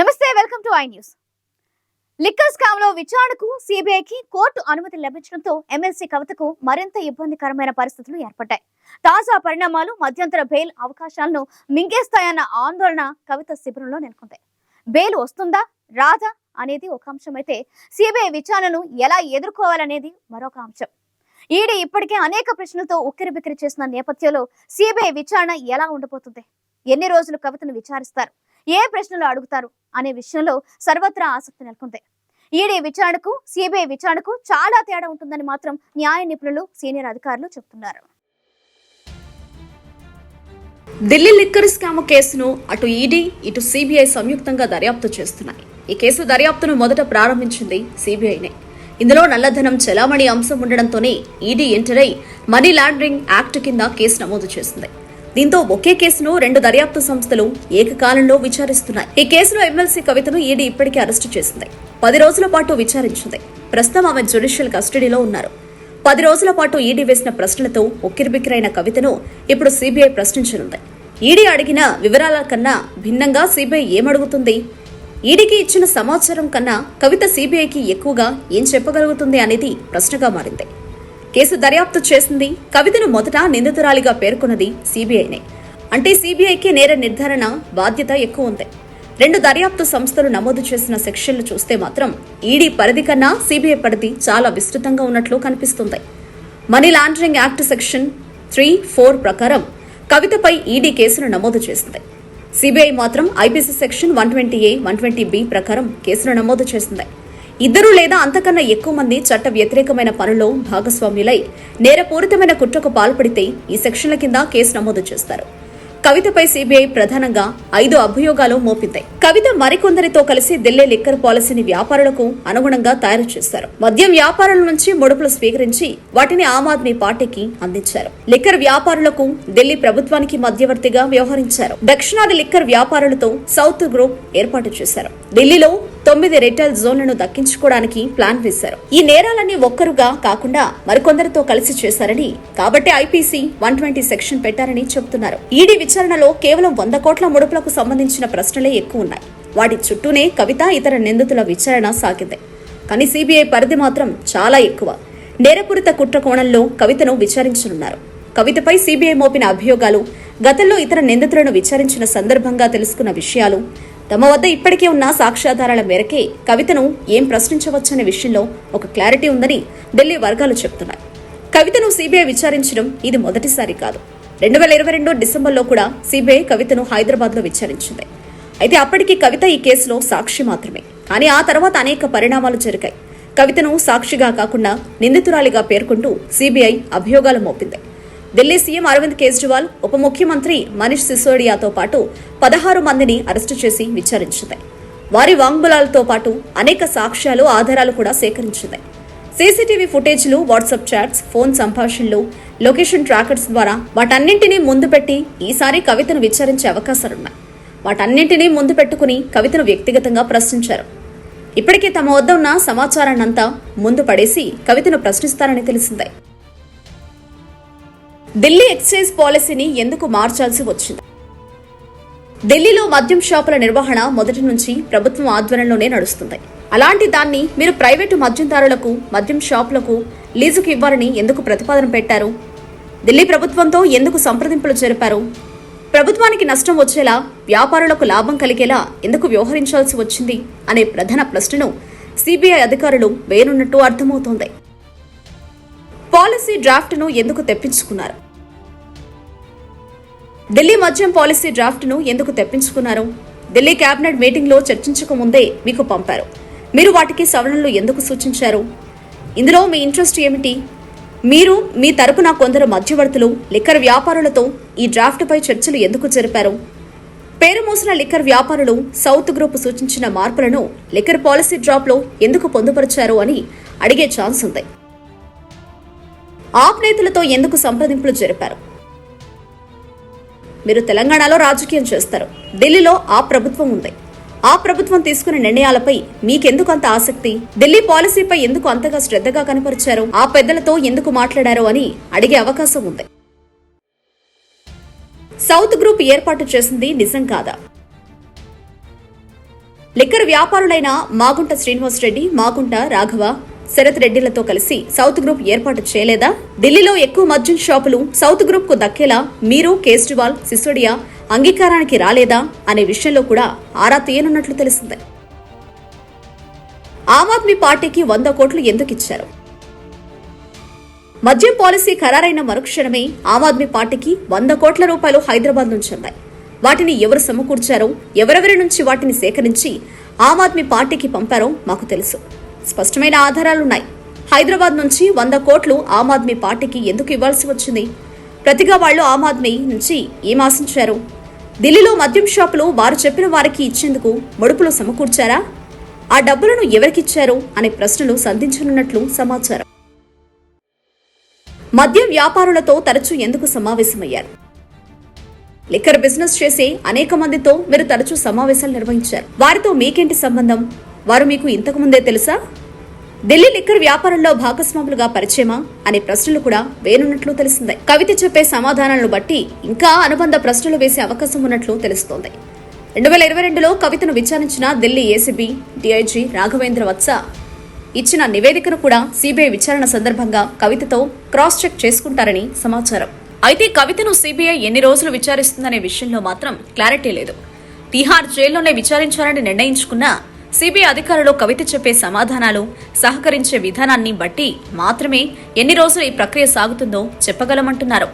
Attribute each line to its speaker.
Speaker 1: నమస్తే welcome to I news. Liquor స్కామ్లో విచారణకు సిబిఐకి కోర్టు అనుమతి లభించడంతో ఎమ్మెల్సీ కవితకు మరింత ఇబ్బందికరమైన పరిస్థితులు ఏర్పడ్డాయి. తాజా పరిణామాలు మధ్యంతర బెయిల్ అవకాశాలను మింగేస్తాయన్న ఆందోళన కవిత శిబిరంలో నెలకొంది. బెయిల్ వస్తుందా రాదా అనేది ఒక అంశం అయితే సిబిఐ విచారణను ఎలా ఎదుర్కోవాలనేది మరొక అంశం. ఈడీ ఇప్పటికే అనేక ప్రశ్నలతో ఉక్కిరిబిక్కిరి చేసిన నేపథ్యంలో సిబిఐ విచారణ ఎలా ఉండబోతుంది? ఎన్ని రోజులు కవితను విచారిస్తారు? ఏ ప్రశ్నలు అడుగుతారు అనే విషయంలో సర్వత్రా ఆసక్తి నెలకొంది. ఈడీ విచారణకు సిబిఐ విచారణకు చాలా తేడా ఉంటుందని మాత్రం న్యాయ నిపుణులు సీనియర్ అధికారులు చెబుతున్నారు.
Speaker 2: ఢిల్లీ లిక్కర్ స్కామ్ కేసును అటు ఈడీ ఇటు సిబిఐ సంయుక్తంగా దర్యాప్తు చేస్తున్నాయి. ఈ కేసు దర్యాప్తును మొదట ప్రారంభించింది సిబిఐనే. ఇందులో నల్లధనం చెలామణి అంశం ఉండడంతోనే ఈడీ ఎంటర్ అయి మనీ లాండరింగ్ యాక్ట్ కింద కేసు నమోదు చేసింది. దీంతో ఒకే కేసును రెండు దర్యాప్తు సంస్థలు ఏకకాలంలో విచారిస్తున్నాయి. ఈ కేసులో ఎమ్మెల్సీ కవితను ఈడీ ఇప్పటికే అరెస్టు చేసింది. పది రోజుల పాటు విచారించింది. ప్రస్తుతం ఆమె జ్యుడిషియల్ కస్టడీలో ఉన్నారు. పది రోజుల పాటు ఈడీ వేసిన ప్రశ్నలతో ఉక్కిరిబిక్కిరైన కవితను ఇప్పుడు సిబిఐ ప్రశ్నించనుంది. ఈడీ అడిగిన వివరాల కన్నా భిన్నంగా సిబిఐ ఏమడుగుతుంది? ఈడీకి ఇచ్చిన సమాచారం కన్నా కవిత సిబిఐకి ఎక్కువగా ఏం చెప్పగలుగుతుంది అనేది ప్రశ్నగా మారింది. కేసు దర్యాప్తు చేసింది కవితను మొదట నిందితురాలిగా పేర్కొన్నది సిబిఐనే. అంటే సిబిఐకి నేర నిర్ధారణ బాధ్యత ఎక్కువ ఉంది. రెండు దర్యాప్తు సంస్థలు నమోదు చేసిన సెక్షన్లు చూస్తే మాత్రం ఈడీ పరిధి కన్నా సిబిఐ పరిధి చాలా విస్తృతంగా ఉన్నట్లు కనిపిస్తుంది. Money laundering act section three four ప్రకారం కవితపై ఈడీ కేసును నమోదు చేసింది. సిబిఐ మాత్రం IPC section one twenty A one twenty B ప్రకారం కేసును నమోదు చేసింది. ఇద్దరు లేదా అంతకన్నా ఎక్కువ మంది చట్ట వ్యతిరేకమైన పనుల్లో భాగస్వామ్యులై నేరపూరితమైన కుట్రకు పాల్పడితే ఈ సెక్షన్ల కింద కేసు నమోదు చేస్తారు. కవితపై సిబిఐ ప్రధానంగా ఐదు అభియోగాలు మోపింది. కవిత మరికొందరితో కలిసి ఢిల్లీ లిక్కర్ పాలసీని వ్యాపారులకు అనుగుణంగా తయారు చేశారు. మద్యం వ్యాపారుల నుంచి ముడుపులు స్వీకరించి వాటిని ఆమ్ ఆద్మీ పార్టీకి అందించారు. లిక్కర్ వ్యాపారులకు ఢిల్లీ ప్రభుత్వానికి మధ్యవర్తిగా వ్యవహరించారు. దక్షిణాది లిక్కర్ వ్యాపారులతో సౌత్ గ్రూప్ ఏర్పాటు చేశారు. ఢిల్లీలో తొమ్మిది రిటైల్ జోన్లను దక్కించుకోవడానికి ప్లాన్ వేశారు. ఈ నేరాలన్నీ ఒక్కరుగా కాకుండా మరికొందరితో కలిసి చేశారని కాబట్టి ఐపీసీ వన్ ట్వంటీ సెక్షన్ పెట్టారని చెబుతున్నారు. ఈడీ విచారణలో కేవలం వంద కోట్ల ముడుపులకు సంబంధించిన ప్రశ్నలే ఎక్కువ ఉన్నాయి వాటి చుట్టూనే కవిత ఇతర నిందితుల విచారణ సాగింది. కానీ సిబిఐ పరిధి మాత్రం చాలా ఎక్కువ. నేరపూరిత కుట్ర కోణంలో కవితను విచారించనున్నారు. కవితపై సిబిఐ మోపిన అభియోగాలు గతంలో ఇతర నిందితులను విచారించిన సందర్భంగా తెలుసుకున్న విషయాలు తమ వద్ద ఇప్పటికే ఉన్న సాక్ష్యాధారాల మేరకే కవితను ఏం ప్రశ్నించవచ్చనే విషయంలో ఒక క్లారిటీ ఉందని ఢిల్లీ వర్గాలు చెబుతున్నాయి. కవితను సిబిఐ విచారించడం ఇది మొదటిసారి కాదు. రెండు వేల ఇరవై రెండు డిసెంబర్లో కూడా సిబిఐ కవితను హైదరాబాద్లో విచారించింది. అయితే అప్పటికి కవిత ఈ కేసులో సాక్షి మాత్రమే. కానీ ఆ తర్వాత అనేక పరిణామాలు జరిగాయి. కవితను సాక్షిగా కాకుండా నిందితురాలిగా పేర్కొంటూ సిబిఐ అభియోగాలు మోపింది. ఢిల్లీ సీఎం అరవింద్ కేజ్రీవాల్ ఉప ముఖ్యమంత్రి మనీష్ సిసోడియాతో పాటు పదహారు మందిని అరెస్టు చేసి విచారించింది. వారి వాంగ్మూలాలతో పాటు అనేక సాక్ష్యాలు ఆధారాలు కూడా సేకరించింది. సీసీటీవీ ఫుటేజ్లు వాట్సాప్ చాట్స్ ఫోన్ సంభాషణలు లొకేషన్ ట్రాకర్స్ ద్వారా వాటన్నింటినీ ముందు పెట్టి ఈసారి కవితను విచారించే అవకాశాలున్నాయి. వాటన్నింటినీ ముందు పెట్టుకుని కవితను వ్యక్తిగతంగా ప్రశ్నించారు. ఇప్పటికే తమ వద్ద ఉన్న సమాచారాన్నంతా ముందు పడేసి కవితను ప్రశ్నిస్తారని తెలిసిందే. ఢిల్లీ ఎక్సైజ్ పాలసీని ఎందుకు మార్చాల్సి వచ్చింది? ఢిల్లీలో మద్యం షాపుల నిర్వహణ మొదటి నుంచి ప్రభుత్వం ఆధ్వర్యంలోనే నడుస్తుంది. అలాంటి దాన్ని మీరు ప్రైవేటు మద్యందారులకు మద్యం షాపులకు లీజుకు ఇవ్వాలని ఎందుకు ప్రతిపాదన పెట్టారు? ఢిల్లీ ప్రభుత్వంతో ఎందుకు సంప్రదింపులు జరిపారు? ప్రభుత్వానికి నష్టం వచ్చేలా వ్యాపారులకు లాభం కలిగేలా ఎందుకు వ్యవహరించాల్సి వచ్చింది అనే ప్రధాన ప్రశ్నను సిబిఐ అధికారులు వేయనున్నట్టు అర్థమవుతోంది. పాలసీ డ్రాఫ్ట్ను ఎందుకు తెప్పించుకున్నారు? ఢిల్లీ మద్యం పాలసీ డ్రాఫ్ట్ను ఎందుకు తెప్పించుకున్నారు? ఢిల్లీ కేబినెట్ మీటింగ్లో చర్చించక ముందే మీకు పంపారు. మీరు వాటికి సవరణలు ఎందుకు సూచించారు? ఇందులో మీ ఇంట్రెస్ట్ ఏమిటి? మీరు మీ తరపున కొందరు మధ్యవర్తులు లిక్కర్ వ్యాపారులతో ఈ డ్రాఫ్ట్పై చర్చలు ఎందుకు జరిపారు? పేరు మోసిన లిక్కర్ వ్యాపారులు సౌత్ గ్రూప్ సూచించిన మార్పులను లిక్కర్ పాలసీ డ్రాప్లో ఎందుకు పొందుపరిచారు అని అడిగే ఛాన్స్ ఉంది. ఆప్ నేతలతో ఎందుకు సంప్రదింపులు జరిపారు? మీరు తెలంగాణలో రాజకీయం చేస్తారు. ఢిల్లీలో ఆ ప్రభుత్వం ఉంది. ఆ ప్రభుత్వం తీసుకున్న నిర్ణయాలపై మీకెందుకు అంత ఆసక్తి? ఢిల్లీ పాలసీపై ఎందుకు అంతగా శ్రద్ధగా కనపరిచారు? ఆ పెద్దలతో ఎందుకు మాట్లాడారు అని అడిగే అవకాశం ఉంది. సౌత్ గ్రూప్ ఏర్పాటు చేసింది నిజం కాదా? లిక్కర్ వ్యాపారులైన మాగుంట శ్రీనివాస్ రెడ్డి మాగుంట రాఘవ శరత్ రెడ్డిలతో కలిసి సౌత్ గ్రూప్ ఏర్పాటు చేయలేదా? ఢిల్లీలో ఎక్కువ మద్యం షాపులు సౌత్ గ్రూప్కు దక్కేలా మీరు కేజ్రీవాల్ సిసోడియా అంగీకారానికి రాలేదా? అనే విషయంలో కూడా ఆరా తీయనున్నట్లు తెలిసింది ఆమ్ ఆద్మీ పార్టీకి వంద కోట్లు ఎందుకు ఇచ్చారు? మద్యం పాలసీ ఖరారైన మరుక్షణమే ఆమ్ ఆద్మీ పార్టీకి వంద కోట్ల రూపాయలు హైదరాబాద్ నుంచి అందాయి. వాటిని ఎవరు సమకూర్చారో ఎవరెవరి నుంచి వాటిని సేకరించి ఆమ్ ఆద్మీ పార్టీకి పంపారో మాకు తెలుసు. స్పష్టమైన ఆధారాలున్నాయి. హైదరాబాద్ నుంచి వంద కోట్లు ఆమ్ ఆద్మీ పార్టీకి ఎందుకు ఇవ్వాల్సి వచ్చింది? ప్రతిగా వాళ్ళు ఆమ్ ఆద్మీ నుంచి ఏం ఆశించారు ఢిల్లీలో మద్యం షాపులు వారు చెప్పిన వారికి ఇచ్చేందుకు ముడుపులు సమకూర్చారా? ఆ డబ్బులను ఎవరికిచ్చారు? అనే ప్రశ్నలు సంధించనున్నట్లు సమాచారం. మద్యం వ్యాపారులతో తరచూ ఎందుకు సమావేశమయ్యారు? లిక్కర్ బిజినెస్ చేసే అనేక మందితో మీరు తరచూ సమావేశాలు నిర్వహించారు. వారితో మీకేంటి సంబంధం? వారు మీకు ఇంతకు ముందే తెలుసా? ఢిల్లీ లిక్కర్ వ్యాపారంలో భాగస్వాములుగా పరిచయమా? అనే ప్రశ్నలు కూడా వేనున్నట్లు తెలిసిందే. కవిత చెప్పే సమాధానాలను బట్టి ఇంకా అనుబంధ ప్రశ్నలు వేసే అవకాశం ఉన్నట్లు తెలుస్తోంది. రెండు వేల ఇరవై రెండులో కవితను విచారించిన ఢిల్లీ ఏసీబీ డిఐజీ రాఘవేంద్ర వత్స ఇచ్చిన నివేదికను కూడా సిబిఐ విచారణ సందర్భంగా కవితతో క్రాస్ చెక్ చేసుకుంటారని సమాచారం. అయితే కవితను సిబిఐ ఎన్ని రోజులు విచారిస్తుందనే విషయంలో మాత్రం క్లారిటీ లేదు. తిహార్ జైల్లోనే విచారించాలని నిర్ణయించుకున్న సిబిఐ అధికారులు కవిత చెప్పే సమాధానాలు సహకరించే విధానాన్ని బట్టి మాత్రమే ఎన్ని రోజులు ఈ ప్రక్రియ సాగుతుందో చెప్పగలమంటున్నారు.